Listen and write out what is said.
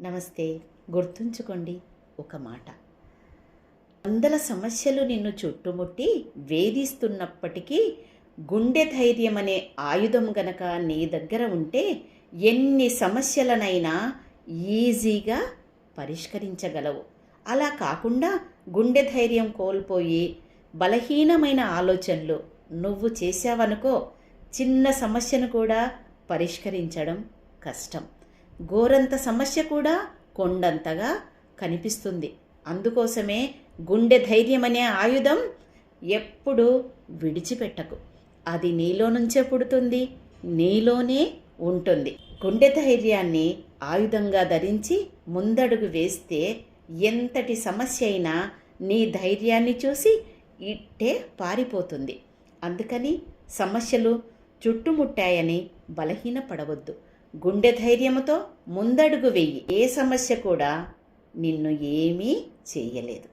నమస్తే. గుర్తుంచుకోండి ఒక మాట. వందల సమస్యలు నిన్ను చుట్టుముట్టి వేధిస్తున్నప్పటికీ గుండె ధైర్యం అనే ఆయుధం గనక నీ దగ్గర ఉంటే ఎన్ని సమస్యలనైనా ఈజీగా పరిష్కరించగలవు. అలా కాకుండా గుండె ధైర్యం కోల్పోయి బలహీనమైన ఆలోచనలు నువ్వు చేశావనుకో చిన్న సమస్యను కూడా పరిష్కరించడం కష్టం. గోరంత సమస్య కూడా కొండంతగా కనిపిస్తుంది. అందుకోసమే గుండె ధైర్యం అనే ఆయుధం ఎప్పుడు విడిచిపెట్టకు. అది నీలో నుంచే పుడుతుంది నీలోనే ఉంటుంది. గుండె ధైర్యాన్ని ఆయుధంగా ధరించి ముందడుగు వేస్తే ఎంతటి సమస్య అయినా నీ ధైర్యాన్ని చూసి ఇట్టే పారిపోతుంది. అందుకని సమస్యలు చుట్టుముట్టాయని బలహీనపడవద్దు. గుండె ధైర్యముతో ముందడుగు వెయ్యి ఏ సమస్య కూడా నిన్ను ఏమీ చేయలేదు.